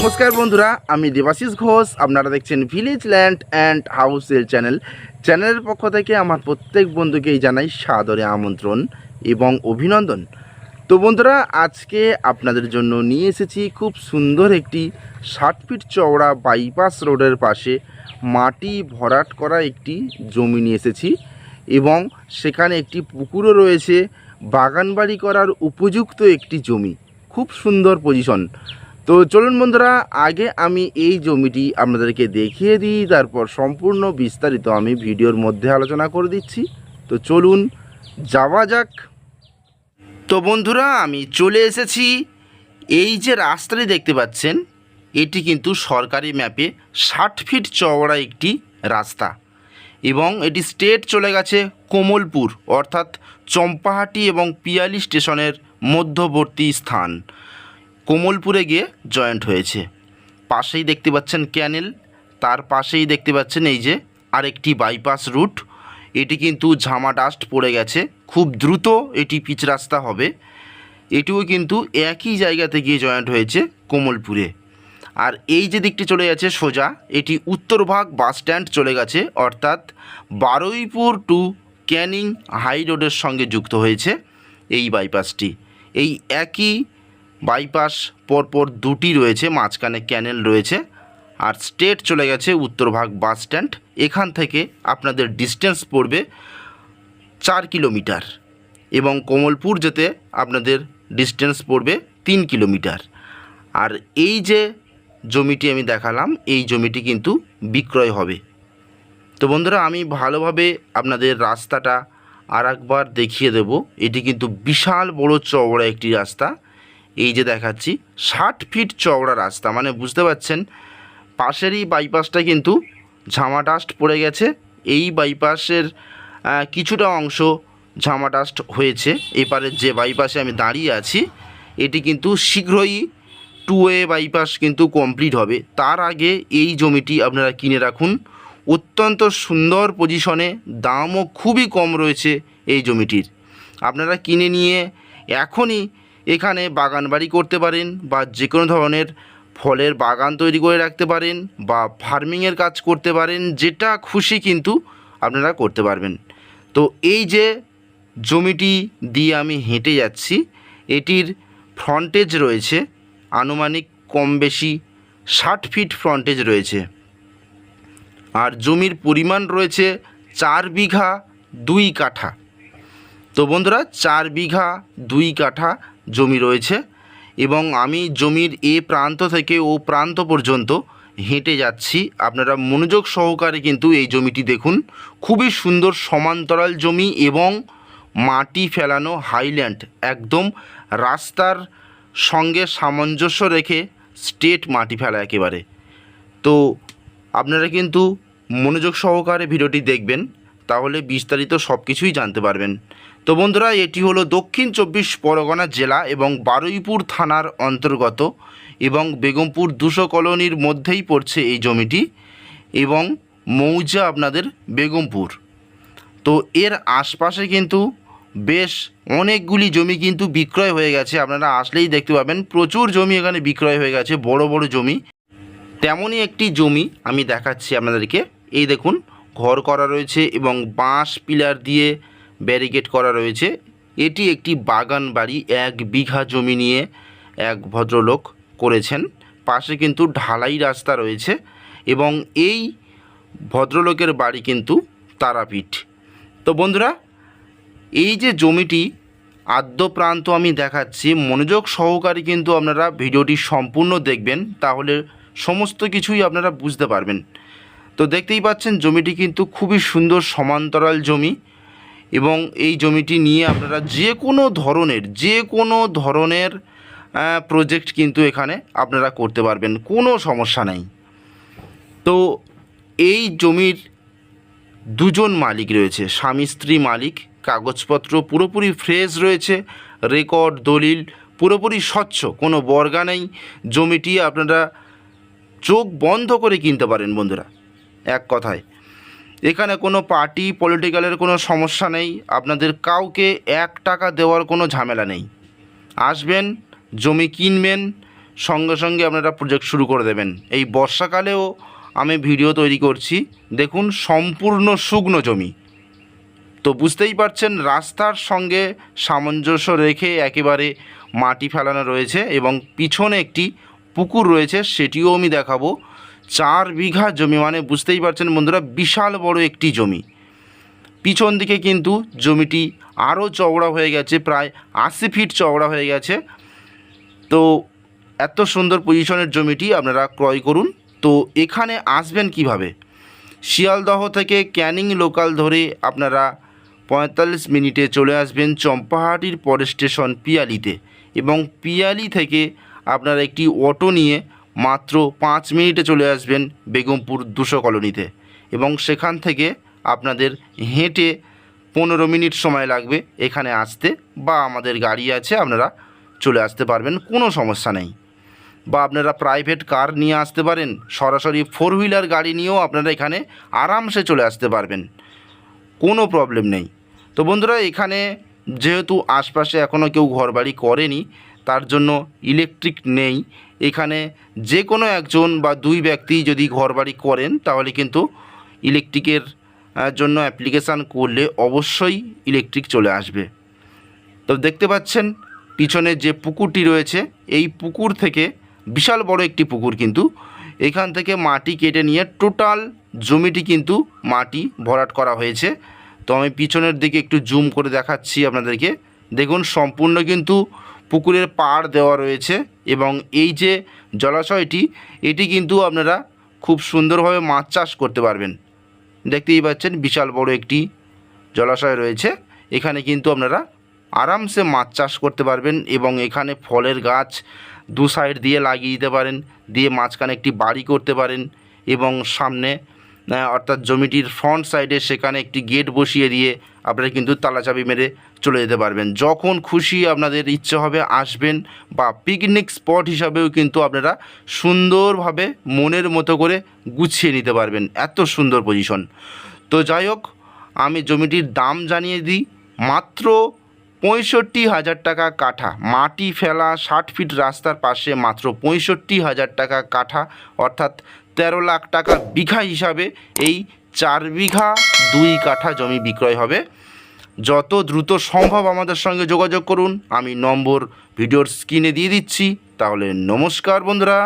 নমস্কার বন্ধুরা, আমি দেবাশিস ঘোষ। আপনারা দেখছেন village land and house sale channel চ্যানেলের পক্ষ থেকে আমার প্রত্যেক বন্ধুকেই জানাই সাদরে আমন্ত্রণ এবং অভিনন্দন। তো বন্ধুরা, আজকে আপনাদের জন্য নিয়ে এসেছি খুব সুন্দর একটি ষাট ফিট চওড়া বাইপাস রোডের পাশে মাটি ভরাট করা একটি জমি নিয়ে এসেছি এবং সেখানে একটি পুকুরও রয়েছে। বাগানবাড়ি করার উপযুক্ত একটি জমি। খুব সুন্দর পজিশন তো চলুন বন্ধুরা, আগে আমি এই জমিটি আপনাদেরকে দেখিয়ে দিই, তারপর সম্পূর্ণ বিস্তারিত আমি ভিডিওর মধ্যে আলোচনা করে দিচ্ছি। তো চলুন, যাওয়া যাক। তো বন্ধুরা, আমি চলে এসেছি। এই যে রাস্তাটি দেখতে পাচ্ছেন, এটি কিন্তু সরকারি ম্যাপে ষাট ফিট চওড়া একটি রাস্তা এবং এটি স্টেট চলে গেছে কোমলপুর, অর্থাৎ চম্পাহাটি এবং পিয়ালি স্টেশনের মধ্যবর্তী স্থান। কোমলপুরে গিয়ে জয়েন্ট হয়েছে। পাশেই দেখতে পাচ্ছেন ক্যানেল, তার পাশেই দেখতে পাচ্ছেন এই যে আরেকটি বাইপাস রুট। এটি কিন্তু ঝামা ডাস্ট পড়ে গেছে, খুব দ্রুত এটি পিচ রাস্তা হবে। এটিও কিন্তু একই জায়গাতে গিয়ে জয়েন্ট হয়েছে কোমলপুরে। আর এই যে দিকটি চলে গেছে সোজা, এটি উত্তরভাগ বাস স্ট্যান্ড চলে গেছে, অর্থাৎ বারুইপুর টু ক্যানিং হাই রোডের সঙ্গে যুক্ত হয়েছে এই বাইপাসটি। এই একই বাইপাস পরপর দুটি রয়েছে, মাঝখানে ক্যানেল রয়েছে আর স্টেট চলে গেছে উত্তরভাগ বাস স্ট্যান্ড। এখান থেকে আপনাদের ডিস্টেন্স পড়বে চার কিলোমিটার এবং কোমলপুর যেতে আপনাদের ডিস্টেন্স পড়বে তিন কিলোমিটার। আর এই যে জমিটি আমি দেখালাম, এই জমিটি কিন্তু বিক্রয় হবে। তো বন্ধুরা, আমি ভালোভাবে আপনাদের রাস্তাটা আর একবার দেখিয়ে দেব। এটি কিন্তু বিশাল বড় চওড়া একটি রাস্তা। এই যে দেখাচ্ছি, ষাট ফিট চওড়া রাস্তা মানে বুঝতে পারছেন, পাশেরই বাইপাসটা কিন্তু ঝামা ডাস্ট পড়ে গেছে। এই বাইপাসের কিছুটা অংশ ঝামা ডাস্ট হয়েছে। এপারে যে বাইপাসে আমি দাঁড়িয়ে আছি, এটি কিন্তু শীঘ্রই টু ওয়ে বাইপাস কিন্তু কমপ্লিট হবে। তার আগে এই জমিটি আপনারা কিনে রাখুন। অত্যন্ত সুন্দর পজিশনে দামও খুবই কম রয়েছে এই জমিটির। আপনারা কিনে নিয়ে এখনই এখানে বাগান বাড়ি করতে পারেন বা যে কোনো ধরনের ফলের বাগান তৈরি করে রাখতে পারেন বা ফার্মিংয়ের কাজ করতে পারেন, যেটা খুশি কিন্তু আপনারা করতে পারবেন। তো এই যে জমিটি দিয়ে আমি হেঁটে যাচ্ছি, এটির ফ্রন্টেজ রয়েছে, আনুমানিক কম বেশি ষাট ফিট ফ্রন্টেজ রয়েছে। আর জমির পরিমাণ রয়েছে চার বিঘা দুই কাঠা। তো বন্ধুরা, চার বিঘা দুই কাঠা জমি রয়েছে এবং আমি জমির এ প্রান্ত থেকে ও প্রান্ত পর্যন্ত হেঁটে যাচ্ছি। আপনারা মনোযোগ সহকারে কিন্তু এই জমিটি দেখুন। খুবই সুন্দর সমান্তরাল জমি এবং মাটি ফেলানো হাইল্যান্ড। একদম রাস্তার সঙ্গে সামঞ্জস্য রেখে স্টেট মাটি ফেলা একেবারে। তো আপনারা কিন্তু মনোযোগ সহকারে ভিডিওটি দেখবেন। তাহলে বিস্তারিত সব কিছুই জানতে পারবেন। তো বন্ধুরা, এটি হলো দক্ষিণ চব্বিশ পরগনা জেলা এবং বারুইপুর থানার অন্তর্গত এবং বেগমপুর দুশো কলোনির মধ্যেই পড়ছে এই জমিটি এবং মৌজা আপনাদের বেগমপুর। তো এর আশপাশে কিন্তু বেশ অনেকগুলি জমি কিন্তু বিক্রয় হয়ে গেছে। আপনারা আসলেই দেখতে পাবেন, প্রচুর জমি এখানে বিক্রয় হয়ে গেছে, বড় বড় জমি। তেমনই একটি জমি আমি দেখাচ্ছি আপনাদেরকে। এই দেখুন ঘর করা রয়েছে এবং বাঁশ পিলার দিয়ে ব্যারিকেড করা রয়েছে। এটি একটি বাগান বাড়ি, এক বিঘা জমি নিয়ে এক ভদ্রলোক করেছেন। পাশে কিন্তু ঢালাই রাস্তা রয়েছে এবং এই ভদ্রলোকের বাড়ি কিন্তু তারাপীঠ। তো বন্ধুরা, এই যে জমিটি আদ্য প্রান্ত আমি দেখাচ্ছি, মনোযোগ সহকারে কিন্তু আপনারা ভিডিওটি সম্পূর্ণ দেখবেন, তাহলে সমস্ত কিছুই আপনারা বুঝতে পারবেন। তো দেখতেই পাচ্ছেন জমিটি কিন্তু খুবই সুন্দর সমান্তরাল জমি এবং এই জমিটি নিয়ে আপনারা যে কোনো ধরনের, যে কোনো ধরনের প্রজেক্ট কিন্তু এখানে আপনারা করতে পারবেন, কোনো সমস্যা নেই। তো এই জমির দুজন মালিক রয়েছে, স্বামী স্ত্রী মালিক, কাগজপত্র পুরোপুরি ফ্রেশ রয়েছে রেকর্ড দলিল পুরোপুরি স্বচ্ছ, কোনো বর্গা নেই। জমিটি আপনারা চোখ বন্ধ করে কিনতে পারেন বন্ধুরা। এক কথায়। এখানে কোনো পার্টি পলিটিক্যালের কোনো সমস্যা নেই। আপনাদের কাউকে এক টাকা দেওয়ার কোনো ঝামেলা নেই। আসবেন, জমি কিনবেন, সঙ্গে সঙ্গে আপনারা প্রজেক্ট শুরু করে দেবেন। এই বর্ষাকালেও আমি ভিডিও তৈরি করছি। দেখুন, সম্পূর্ণ শুকনো জমি। তো বুঝতেই পারছেন, রাস্তার সঙ্গে সামঞ্জস্য রেখে একেবারে মাটি ফেলানো রয়েছে এবং পিছনে একটি পুকুর রয়েছে, সেটিও আমি দেখাবো। চার বিঘা জমি মানে বুঝতেই পারছেন বন্ধুরা, বিশাল বড় একটি জমি। পিছন দিকে কিন্তু জমিটি আরও চওড়া হয়ে গেছে, প্রায় আশি ফিট চওড়া হয়ে গেছে। তো এত সুন্দর পজিশনের জমিটি আপনারা ক্রয় করুন। তো এখানে আসবেন কীভাবে? শিয়ালদহ থেকে ক্যানিং লোকাল ধরে আপনারা পঁয়তাল্লিশ মিনিটে চলে আসবেন চম্পাহাটির পরের স্টেশন পিয়ালিতে। এবং পিয়ালি থেকে আপনারা একটি অটো নিয়ে মাত্র পাঁচ মিনিটে চলে আসবেন বেগমপুর দুশো কলোনিতে এবং সেখান থেকে আপনাদের হেঁটে পনেরো মিনিট সময় লাগবে এখানে আসতে বা আমাদের গাড়ি আছে, আপনারা চলে আসতে পারবেন, কোনো সমস্যা নেই। বা আপনারা প্রাইভেট কার নিয়ে আসতে পারেন, সরাসরি ফোর হুইলার গাড়ি নিয়েও আপনারা এখানে আরামসে চলে আসতে পারবেন, কোনো প্রবলেম নেই। তো বন্ধুরা, এখানে যেহেতু আশপাশে এখনও কেউ ঘরবাড়ি করেনি, তার জন্য ইলেকট্রিক নেই এখানে যে কোনো একজন বা দুই ব্যক্তি যদি ঘরবাড়ি করেন, তাহলে কিন্তু ইলেকট্রিকের জন্য অ্যাপ্লিকেশান করলে অবশ্যই ইলেকট্রিক চলে আসবে। তো দেখতে পাচ্ছেন, পিছনে যে পুকুরটি রয়েছে, এই পুকুর থেকে বিশাল বড় একটি পুকুর কিন্তু, এখান থেকে মাটি কেটে নিয়ে টোটাল জমিটি কিন্তু মাটি ভরাট করা হয়েছে। তো আমি পিছনের দিকে একটু জুম করে দেখাচ্ছি আপনাদেরকে। দেখুন, সম্পূর্ণ কিন্তু পুকুরের পাড় দেওয়া রয়েছে এবং এই যে জলাশয়টি, এটি কিন্তু আপনারা খুব সুন্দরভাবে মাছ চাষ করতে পারবেন। দেখতেই পাচ্ছেন বিশাল বড় একটি জলাশয় রয়েছে। এখানে কিন্তু আপনারা আরামসে মাছ চাষ করতে পারবেন এবং এখানে ফলের গাছ দু সাইড দিয়ে লাগিয়ে দিতে পারেন, দিয়ে মাঝখানে একটি বাড়ি করতে পারেন এবং সামনে অর্থাৎ জমিটির ফ্রন্ট সাইডে সেখানে একটি গেট বসিয়ে দিয়ে আপনারা কিন্তু তালাচাবি মেরে চলে যেতে পারবেন। যখন খুশি আপনাদের ইচ্ছে হবে আসবেন বা পিকনিক স্পট হিসাবেও কিন্তু আপনারা সুন্দরভাবে মনের মতো করে গুছিয়ে নিতে পারবেন। এত সুন্দর পজিশন তো যাই হোক, আমি জমিটির দাম জানিয়ে দিই। মাত্র পঁয়ষট্টি হাজার টাকা কাঠা। মাটি ফেলা ষাট ফিট রাস্তার পাশে মাত্র পঁয়ষট্টি হাজার টাকা কাঠা। অর্থাৎ তেরো লাখ টাকা বিঘা হিসাবে এই চার বিঘা দুই কাঠা জমি বিক্রয় হবে। যত দ্রুত সম্ভব আমাদের সঙ্গে যোগাযোগ করুন। আমি নম্বর ভিডিওর স্ক্রিনে দিয়ে দিচ্ছি। তাহলে নমস্কার বন্ধুরা।